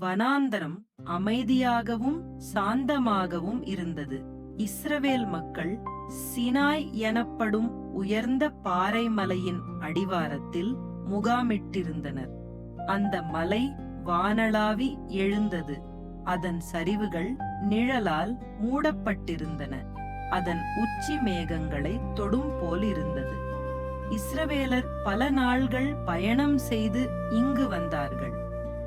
வனாந்தரம் அமைதியாகவும் சாந்தமாகவும் இருந்தது. இஸ்ரவேல் மக்கள் சினாய் எனப்படும் உயர்ந்த பாறை மலையின் அடிவாரத்தில் முகாமிட்டிருந்தனர். அந்த மலை வானளாவி எழுந்தது. அதன் சரிவுகள் நிழலால் மூடப்பட்டிருந்தன. அதன் உச்சி மேகங்களை தொடும் போல் இருந்தது இஸ்ரவேலர் பல நாள்கள் பயணம் செய்து இங்கு வந்தார்கள்.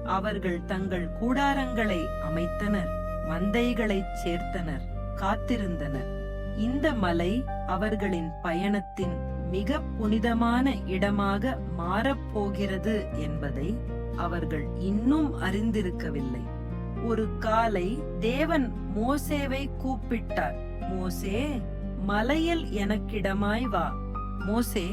அவர்கள் தங்கள் கூடாரங்களை அமைத்தனர் மந்தைகளைச் சேர்த்தனர் காத்திருந்தனர். இந்த மலை அவர்களின் பயணத்தின் மிக புனிதமான இடமாக மாறப்போகிறது என்பதை அவர்கள் இன்னும் அறிந்திருக்கவில்லை. ஒரு காலை தேவன் மோசேவை கூப்பிட்டார் மோசே மலையில் எனக்கிடமாய் வா. மோசே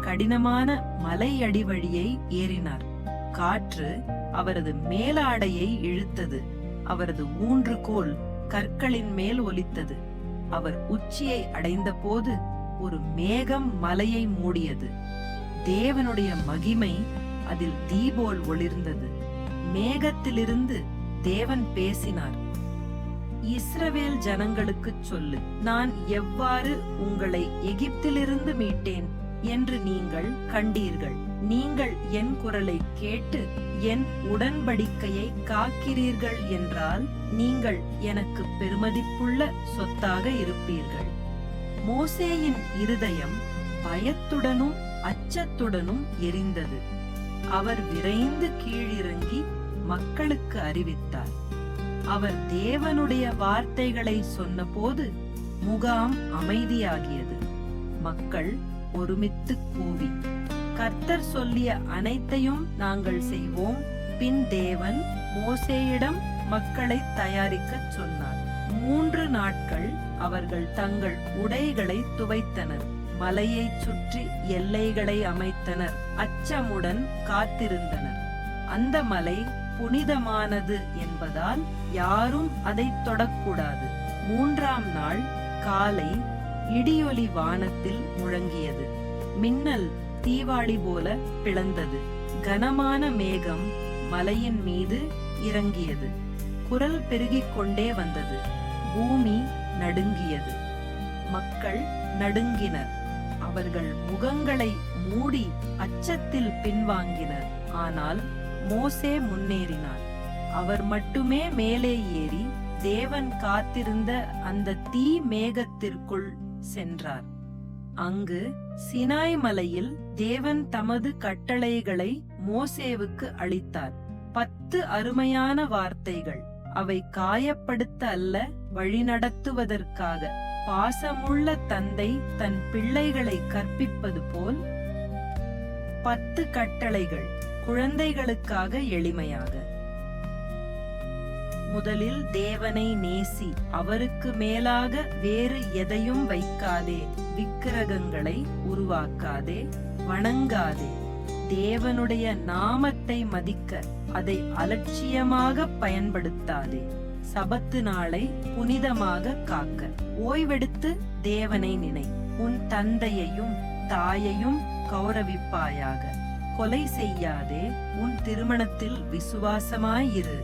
கடினமான மலையடி வழியை ஏறினார். காற்று அவரது மேலாடையை இழுத்தது. அவரது ஊன்றுகோல் கற்களின் மேல் ஒலித்தது. அவர் உச்சியை அடைந்தபோது ஒரு மேகம் மலையை மூடியது. தேவனுடைய மகிமை அதில் தீபோல் ஒளிர்ந்தது. மேகத்திலிருந்து தேவன் பேசினார் இஸ்ரவேல் ஜனங்களுக்குச் சொல்லு நான் எவ்வாறு உங்களை எகிப்திலிருந்து மீட்டேன்? என்று நீங்கள் கண்டீர்கள். நீங்கள் என் குரலை கேட்டு என் உடன்படிக்கையை காக்கிறீர்கள் என்றால் நீங்கள் எனக்கு பெருமதிப்புள்ள சொத்தாக இருப்பீர்கள். மோசேயின் இருதயம் பயத்துடனும் அச்சத்துடனும் எரிந்தது. அவர் விரைந்து கீழிறங்கி மக்களுக்கு அறிவித்தார். அவர் தேவனுடைய வார்த்தைகளை சொன்னபோது முகாம் அமைதியாகியது. மக்கள் ஒருமித்து கூவி கர்த்தர் சொல்லிய அனைத்தையும் நாங்கள் செய்வோம். பின் தேவன் மோசேயிடம் மக்களை தயாரிக்கச் சொன்னார். மூன்று நாட்கள் அவர்கள் தங்கள் உடைகளை துவைத்தனர். மலையை சுற்றி எல்லைகளை அமைத்தனர். அச்சமுடன் காத்திருந்தனர். அந்த மலை புனிதமானது என்பதால் யாரும் அதை தொடக்கூடாது. மூன்றாம் நாள் காலை இடியொலி வானத்தில் முழங்கியது. மின்னல் தீவாளி போல பிளந்தது. கனமான மேகம் மலையின் மீது இறங்கியது. குரல் பெருகிக் கொண்டே வந்தது. பூமி நடுங்கியது. மக்கள் நடுங்கினர். அவர்கள் முகங்களை மூடி அச்சத்தில் பின்வாங்கினர். ஆனால் மோசே முன்னேறினார். அவர் மட்டுமே மேலே ஏறி தேவன் காத்திருந்த அந்த தீ மேகத்திற்குள் சென்றார். அங்கு சினாய் மலையில் தேவன் தமது கட்டளைகளை மோசேவுக்கு அளித்தார். பத்து அருமையான வார்த்தைகள். அவை காயப்படுத்த அல்ல வழிநடத்துவதற்காக. பாசமுள்ள தந்தை தன் பிள்ளைகளை கற்பிப்பது போல். பத்து கட்டளைகள். குழந்தைகளுக்காக எளிமையாக. முதலில் தேவனை நேசி. அவருக்கு மேலாக வேறு எதையும் வைக்காதே. விக்கிரகங்களை உருவாக்காதே வணங்காதே. தேவனுடைய நாமத்தை மதிக்க அதை அலட்சியமாக பயன்படுத்தாதே. சபத்து நாளை புனிதமாக காக்க. ஓய்வெடுத்து தேவனை நினை. உன் தந்தையையும் தாயையும் கௌரவிப்பாயாக. கொலை செய்யாதே உன் திருமணத்தில் விசுவாசமாயிரு.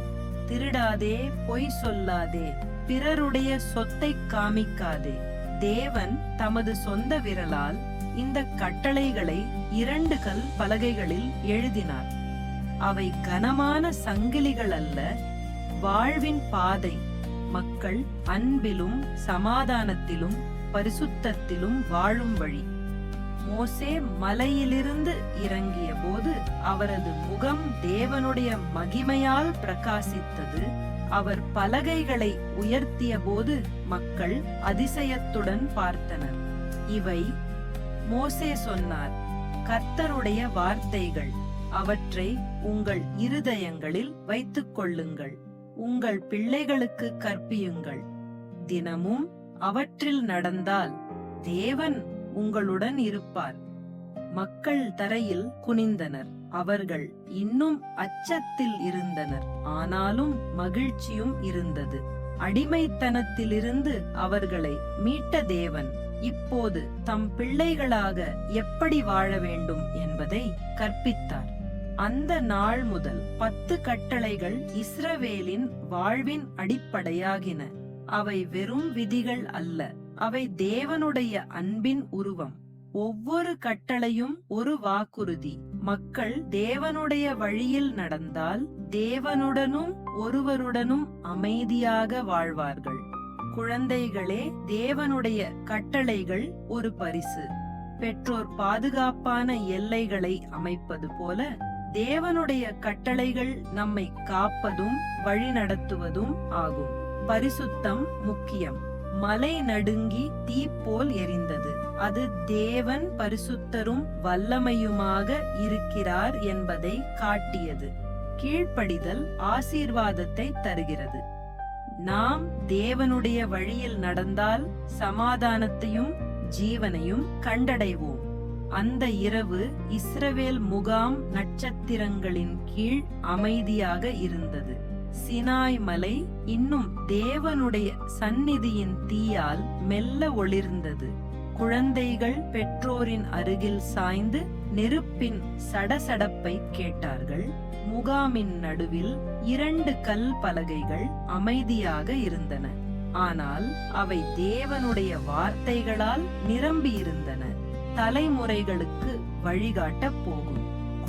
திருடாதே பொய் சொல்லாதே. பிறருடைய சொத்தை காமிக்காதே. தேவன் தமது சொந்த விரலால் இந்த கட்டளைகளை இரண்டு கல் பலகைகளில் எழுதினார். அவை கனமான சங்கிலிகள் அல்ல வாழ்வின் பாதை மக்கள் அன்பிலும் சமாதானத்திலும் பரிசுத்தத்திலும் வாழும் வழி. மோசே மலையிலிருந்து இறங்கிய போது அவரது முகம் தேவனுடைய மகிமையால் பிரகாசித்தது. அவர் பலகைகளை உயர்த்திய போது மக்கள் அதிசயத்துடன் பார்த்தனர். இவை மோசே சொன்னார் கர்த்தருடைய வார்த்தைகள் அவற்றை உங்கள் இருதயங்களில் வைத்துக் கொள்ளுங்கள் உங்கள் பிள்ளைகளுக்கு கற்பியுங்கள். தினமும் அவற்றில் நடந்தால் தேவன் உங்களுடன் இருப்பார். மக்கள் தரையில் குனிந்தனர். அவர்கள் இன்னும் அச்சத்தில் இருந்தனர். ஆனாலும் மகிழ்ச்சியும் இருந்தது. அடிமைத்தனத்திலிருந்து அவர்களை மீட்ட தேவன் இப்போது தம் பிள்ளைகளாக எப்படி வாழ வேண்டும் என்பதை கற்பித்தார். அந்த நாள் முதல் பத்து கட்டளைகள் இஸ்ரவேலின் வாழ்வின் அடிப்படையாகின. அவை வெறும் விதிகள் அல்ல. அவை தேவனுடைய அன்பின் உருவம். ஒவ்வொரு கட்டளையும் ஒரு வாக்குறுதி. மக்கள் தேவனுடைய வழியில் நடந்தால் தேவனுடனும் ஒருவருடனும் அமைதியாக வாழ்வார்கள். குழந்தைகளே தேவனுடைய கட்டளைகள் ஒரு பரிசு. பெற்றோர் பாதுகாப்பான எல்லைகளை அமைப்பது போல தேவனுடைய கட்டளைகள் நம்மை காப்பதும் வழிநடத்துவதும் ஆகும். பரிசுத்தம் முக்கியம். மலை நடுங்கி தீ போல் எரிந்தது. அது தேவன் பரிசுத்தரும் வல்லமையுமாக இருக்கிறார் என்பதை காட்டியது. கீழ்ப்படிதல் ஆசீர்வாதத்தை தருகிறது. நாம் தேவனுடைய வழியில் நடந்தால் சமாதானத்தையும் ஜீவனையும் கண்டடைவோம். அந்த இரவு இஸ்ரவேல் முகாம் நட்சத்திரங்களின் கீழ் அமைதியாக இருந்தது. சினாய் மலை இன்னும் தேவனுடைய சந்நிதியின் தீயால் மெல்ல ஒளிர்ந்தது. குழந்தைகள் பெற்றோரின் அருகில் சாய்ந்து நெருப்பின் சடசடப்பை கேட்டார்கள். முகாமின் நடுவில் இரண்டு கல் பலகைகள் அமைதியாக இருந்தன. ஆனால் அவை தேவனுடைய வார்த்தைகளால் நிரம்பியிருந்தன. தலைமுறைகளுக்கு வழிகாட்டப் போகும்.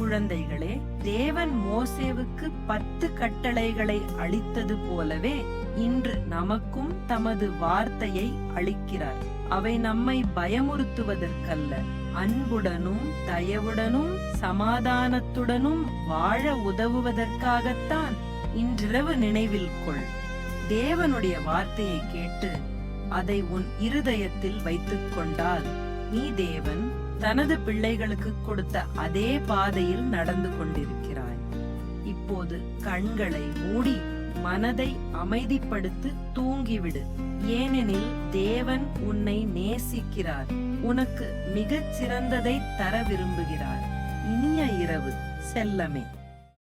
குழந்தைகளே தேவன் மோசேவுக்கு பத்து கட்டளைகளை அளித்தது போலவே இன்று நமக்கும் தமது வார்த்தையை அளிக்கிறார். அவை நம்மை பயமுறுத்துவதற்கல்ல. அன்புடனும் தயவுடனும் சமாதானத்துடனும் வாழ உதவுவதற்காகத்தான் இன்றிரவு நினைவில் கொள். தேவனுடைய வார்த்தையை கேட்டு அதை உன் இருதயத்தில் வைத்துக் கொண்டால் நீ தேவன் தனது பிள்ளைகளுக்கு கொடுத்த அதே பாதையில் நடந்து கொண்டிருக்கிறாய். இப்போது கண்களை மூடி மனதை அமைதிப்படுத்து தூங்கிவிடு. ஏனெனில் தேவன் உன்னை நேசிக்கிறார். உனக்கு மிகச் சிறந்ததை தர விரும்புகிறார். இனிய இரவு செல்லமே.